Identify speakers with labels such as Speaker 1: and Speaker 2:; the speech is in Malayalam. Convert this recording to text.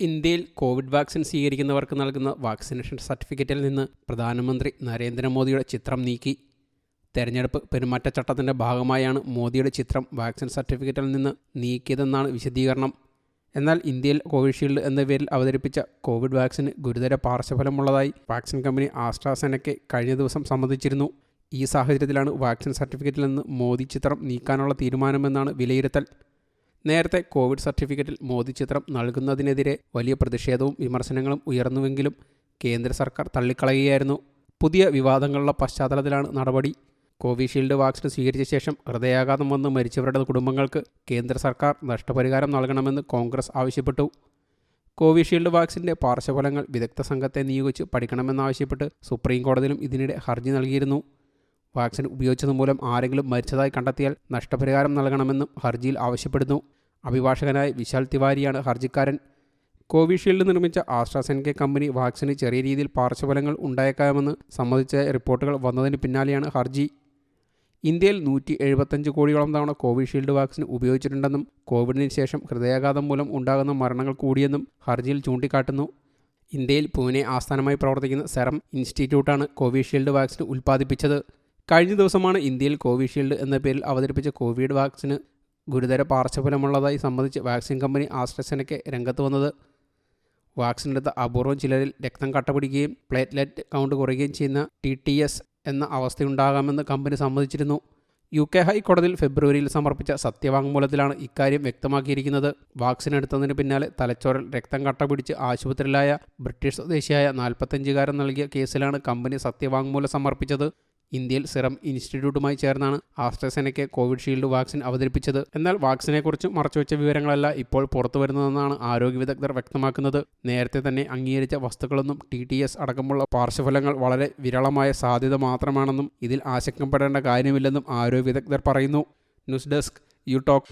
Speaker 1: ഇന്ത്യയിൽ കോവിഡ് വാക്സിൻ സ്വീകരിക്കുന്നവർക്ക് നൽകുന്ന വാക്സിനേഷൻ സർട്ടിഫിക്കറ്റിൽ നിന്ന് പ്രധാനമന്ത്രി നരേന്ദ്രമോദിയുടെ ചിത്രം നീക്കി. തെരഞ്ഞെടുപ്പ് പെരുമാറ്റച്ചട്ടത്തിന്റെ ഭാഗമായാണ് മോദിയുടെ ചിത്രം വാക്സിൻ സർട്ടിഫിക്കറ്റിൽ നിന്ന് നീക്കിയതെന്നാണ് വിശദീകരണം. എന്നാൽ ഇന്ത്യയിൽ കോവിഷീൽഡ് എന്ന പേരിൽ അവതരിപ്പിച്ച കോവിഡ് വാക്സിന് ഗുരുതര പാർശ്വഫലമുള്ളതായി വാക്സിൻ കമ്പനി ആസ്ട്രാസെനയ്ക്ക് കഴിഞ്ഞ ദിവസം സമ്മതിച്ചിരുന്നു. ഈ സാഹചര്യത്തിലാണ് വാക്സിൻ സർട്ടിഫിക്കറ്റിൽ നിന്ന് മോദി ചിത്രം നീക്കാനുള്ള തീരുമാനമെന്നാണ് വിലയിരുത്തൽ. നേരത്തെ കോവിഡ് സർട്ടിഫിക്കറ്റിൽ മോദി ചിത്രം നൽകുന്നതിനെതിരെ വലിയ പ്രതിഷേധവും വിമർശനങ്ങളും ഉയർന്നുവെങ്കിലും കേന്ദ്ര സർക്കാർ തള്ളിക്കളയുകയായിരുന്നു. പുതിയ വിവാദങ്ങളുടെ പശ്ചാത്തലത്തിലാണ് നടപടി. കോവിഷീൽഡ് വാക്സിൻ സ്വീകരിച്ച ശേഷം ഹൃദയാഘാതം വന്ന് മരിച്ചവരുടെ കുടുംബങ്ങൾക്ക് കേന്ദ്ര സർക്കാർ നഷ്ടപരിഹാരം നൽകണമെന്ന് കോൺഗ്രസ് ആവശ്യപ്പെട്ടു. കോവിഷീൽഡ് വാക്സിന്റെ പാർശ്വഫലങ്ങൾ വിദഗ്ധ സംഘത്തെ നിയോഗിച്ച് പഠിക്കണമെന്നാവശ്യപ്പെട്ട് സുപ്രീം കോടതിയിലും ഇതിനിടെ ഹർജി നൽകിയിരുന്നു. വാക്സിൻ ഉപയോഗിച്ചത് മൂലം ആരെങ്കിലും മരിച്ചതായി കണ്ടെത്തിയാൽ നഷ്ടപരിഹാരം നൽകണമെന്നും ഹർജിയിൽ ആവശ്യപ്പെടുന്നു. അഭിഭാഷകനായ വിശാൽ തിവാരിയാണ് ഹർജിക്കാരൻ. കോവിഷീൽഡ് നിർമ്മിച്ച ആസ്ട്രാസെൻകെ കമ്പനി വാക്സിന് ചെറിയ രീതിയിൽ പാർശ്വഫലങ്ങൾ ഉണ്ടായേക്കാമെന്ന് സംബന്ധിച്ച റിപ്പോർട്ടുകൾ വന്നതിന് പിന്നാലെയാണ് ഹർജി. ഇന്ത്യയിൽ നൂറ്റി എഴുപത്തഞ്ച് കോടിയോളം തവണ കോവിഷീൽഡ് വാക്സിൻ ഉപയോഗിച്ചിട്ടുണ്ടെന്നും കോവിഡിന് ശേഷം ഹൃദയാഘാതം മൂലം ഉണ്ടാകുന്ന മരണങ്ങൾ കൂടിയെന്നും ഹർജിയിൽ ചൂണ്ടിക്കാട്ടുന്നു. ഇന്ത്യയിൽ പൂനെ ആസ്ഥാനമായി പ്രവർത്തിക്കുന്ന സെറം ഇൻസ്റ്റിറ്റ്യൂട്ടാണ് കോവിഷീൽഡ് വാക്സിൻ ഉൽപ്പാദിപ്പിച്ചത്. കഴിഞ്ഞ ദിവസമാണ് ഇന്ത്യയിൽ കോവിഷീൽഡ് എന്ന പേരിൽ അവതരിപ്പിച്ച കോവിഡ് വാക്സിന് ഗുരുതര പാർശ്വഫലമുള്ളതായി സംബന്ധിച്ച് വാക്സിൻ കമ്പനി ആസ്ട്രസെനയ്ക്ക് രംഗത്ത് വന്നത്. വാക്സിൻ എടുത്ത അപൂർവം ചിലരിൽ രക്തം കട്ടപിടിക്കുകയും പ്ലേറ്റ്ലെറ്റ് കൗണ്ട് കുറയുകയും ചെയ്യുന്ന ടി ടി എസ് എന്ന അവസ്ഥയുണ്ടാകാമെന്ന് കമ്പനി സമ്മതിച്ചിരുന്നു. യു കെ ഹൈക്കോടതിയിൽ ഫെബ്രുവരിയിൽ സമർപ്പിച്ച സത്യവാങ്മൂലത്തിലാണ് ഇക്കാര്യം വ്യക്തമാക്കിയിരിക്കുന്നത്. വാക്സിൻ എടുത്തതിന് പിന്നാലെ തലച്ചോറിൽ രക്തം കട്ടപിടിച്ച് ആശുപത്രിയിലായ ബ്രിട്ടീഷ് സ്വദേശിയായ നാൽപ്പത്തഞ്ചുകാരൻ നൽകിയ കേസിലാണ് കമ്പനി സത്യവാങ്മൂലം സമർപ്പിച്ചത്. ഇന്ത്യയിൽ സിറം ഇൻസ്റ്റിറ്റ്യൂട്ടുമായി ചേർന്നാണ് ആസ്ട്രസെനയ്ക്ക് കോവിഷീൽഡ് വാക്സിൻ അവതരിപ്പിച്ചത്. എന്നാൽ വാക്സിനെക്കുറിച്ച് മറച്ചുവെച്ച വിവരങ്ങളല്ല ഇപ്പോൾ പുറത്തു വരുന്നതെന്നാണ് ആരോഗ്യ വിദഗ്ധർ വ്യക്തമാക്കുന്നത്. നേരത്തെ തന്നെ അംഗീകരിച്ച വസ്തുക്കളൊന്നും ടി ടി എസ് അടക്കമുള്ള പാർശ്വഫലങ്ങൾ വളരെ വിരളമായ സാധ്യത മാത്രമാണെന്നും ഇതിൽ ആശങ്കപ്പെടേണ്ട കാര്യമില്ലെന്നും ആരോഗ്യ വിദഗ്ധർ പറയുന്നു. News desk you talk.